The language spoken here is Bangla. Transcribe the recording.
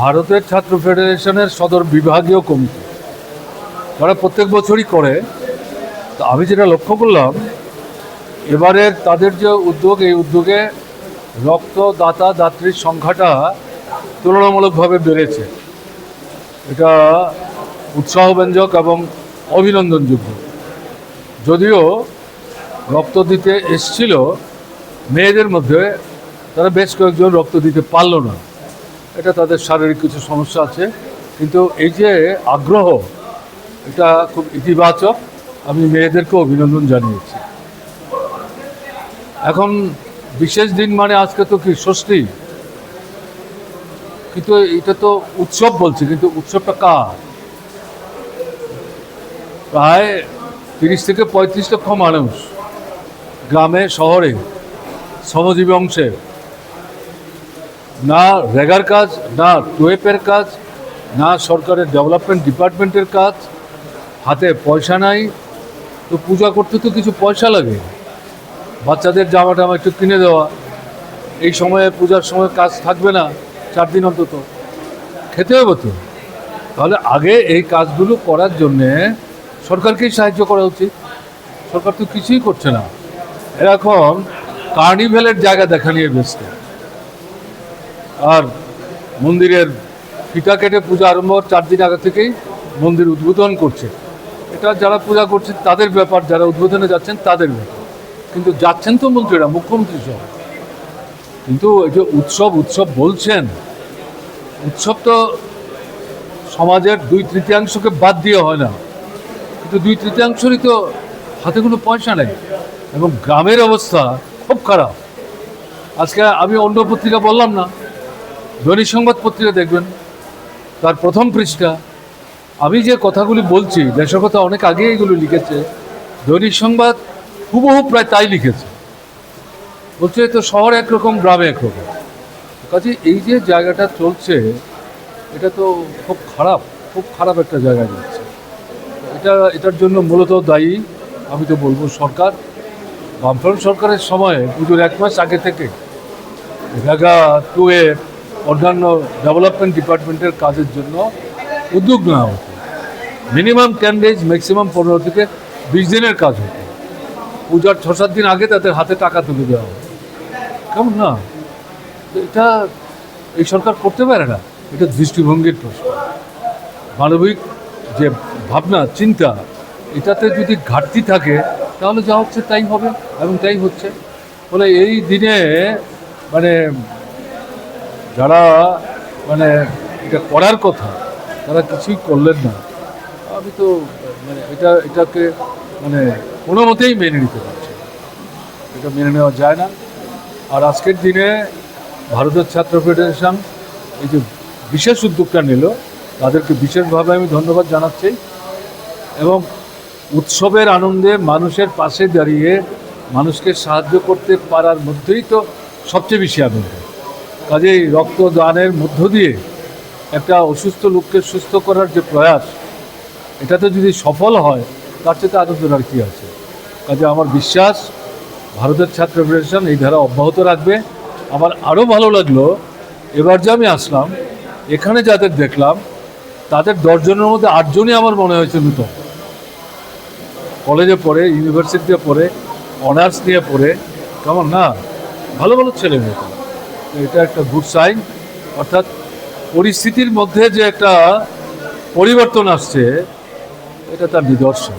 ভারতের ছাত্র ফেডারেশনের সদর বিভাগীয় কমিটি। তারা প্রত্যেক বছরই করে, তো আমি যেটা লক্ষ্য করলাম এবারের তাদের যে উদ্যোগ, এই উদ্যোগে রক্তদাতা দাত্রীর সংখ্যাটা তুলনামূলকভাবে বেড়েছে। এটা উৎসাহব্যঞ্জক এবং অভিনন্দনযোগ্য। যদিও রক্ত দিতে এসছিল, মেয়েদের মধ্যে তারা বেশ কয়েকজন রক্ত দিতে পারল না। এটা তাদের শারীরিক কিছু সমস্যা আছে। কিন্তু এই যে আগ্রহ, এটা খুব ইতিবাচক। আমি মেয়েদেরকে অভিনন্দন জানিয়েছি। এখন বিশেষ দিন মানে আজকে তো কি ষষ্ঠী? কিন্তু এটা তো উৎসব বলছে, কিন্তু উৎসবটা কার? প্রায় তিরিশ থেকে পঁয়ত্রিশ লক্ষ মানুষ গ্রামে, শহরে শ্রমজীবী অংশে না রেগার কাজ, না টুয়েপের কাজ, না সরকারের ডেভেলপমেন্ট ডিপার্টমেন্টের কাজ, হাতে পয়সা নাই, তো পূজা করতে তো কিছু পয়সা লাগে। বাচ্চাদের জামা টামা একটু কিনে দেওয়া, এই সময়ে পূজার সময় কাজ থাকবে না, চার দিন অন্তত। খেতে হবে তো। তাহলে আগে এই কাজগুলো করার জন্যে সরকারকেই সাহায্য করা উচিত। সরকার তো কিছুই করছে না। এরা এখন কার্নিভেলের জায়গা দেখা নিয়ে ব্যস্ত। আর মন্দিরের ফিতা কেটে পূজা আরম্ভ চার দিন আগে থেকেই মন্দির উদ্বোধন করছে। এটা যারা পূজা করছে, তাদের ব্যাপার, যারা উদ্বোধনে যাচ্ছেন, তাদের ব্যাপার। কিন্তু যাচ্ছেন তো মন্ত্রীরা মুখ্যমন্ত্রী সহ কিন্তু এই যে উৎসব উৎসব বলছেন, উৎসব তো সমাজের দুই তৃতীয়াংশকে বাদ দিয়ে হয় না। কিন্তু দুই তৃতীয়াংশেরই তো হাতে কোনো পয়সা নেই এবং গ্রামের অবস্থা খুব খারাপ। আজকে আমি অন্য পত্রিকা বললাম না দৈনিক সংবাদ পত্রিকা দেখবেন, তার প্রথম পৃষ্ঠা, আমি যে কথাগুলি বলছি দেশের কথা অনেক আগে এগুলো লিখেছে দৈনিক সংবাদ হুবহু প্রায় তাই লিখেছে। বলছে তো শহর একরকম, গ্রামে একরকম। কাজে এই যে জায়গাটা চলছে, এটা তো খুব খারাপ খুব খারাপ একটা জায়গায় যাচ্ছে এটা, এটার জন্য মূলত দায়ী, আমি তো বলব সরকার। বামফ্রন্ট সরকারের সময় পুজোর এক মাস আগে থেকে জায়গা টুয়ে অন্যান্য ডেভেলপমেন্ট ডিপার্টমেন্টের কাজের জন্য উদ্যোগ নেওয়া হতো। মিনিমাম টেন ডেজ ম্যাক্সিমাম পনেরো থেকে বিশ দিনের কাজ হতো। পূজার ছ সাত দিন আগে তাদের হাতে টাকা তুলে দেওয়া হতো। কেমন না? এটা এই সরকার করতে পারে না। এটা দৃষ্টিভঙ্গির প্রশ্ন। মানবিক যে ভাবনা, চিন্তা, এটাতে যদি ঘাটতি থাকে, তাহলে যা হচ্ছে তাই হবে এবং তাই হচ্ছে। ফলে এই দিনে মানে যারা মানে এটা করার কথা, তারা কিছুই করলেন না। আমি তো মানে এটা, এটাকে মানে কোনো মতেই মেনে নিতে পারছি এটা মেনে নেওয়া যায় না। আর আজকের দিনে ভারতের ছাত্র ফেডারেশন এই যে বিশেষ উদ্যোগটা নিল, তাদেরকে বিশেষভাবে আমি ধন্যবাদ জানাচ্ছি এবং উৎসবের আনন্দে মানুষের পাশে দাঁড়িয়ে মানুষকে সাহায্য করতে পারার মধ্যেই তো সবচেয়ে বেশি আনন্দ। কাজেই রক্তদানের মধ্য দিয়ে একটা অসুস্থ লোককে সুস্থ করার যে প্রয়াস, এটাতে যদি সফল হয়, তার চেয়ে আনন্দের আর কি আছে? কাজে আমার বিশ্বাস, ভারতের ছাত্র ফেডারেশন এই ধারা অব্যাহত রাখবে। আমার আরও ভালো লাগল, এবার যে আমি আসলাম, এখানে যাদের দেখলাম, তাদের দশজনের মধ্যে আটজনই আমার মনে হয়েছে নূতন। কলেজে পড়ে, ইউনিভার্সিটিতে পড়ে, অনার্স নিয়ে পড়ে, কেমন না? ভালো ভালো ছেলে মেয়ে। এটা একটা গুড সাইন অর্থাৎ পরিস্থিতির মধ্যে যে একটা পরিবর্তন আসছে এটা তার নিদর্শন।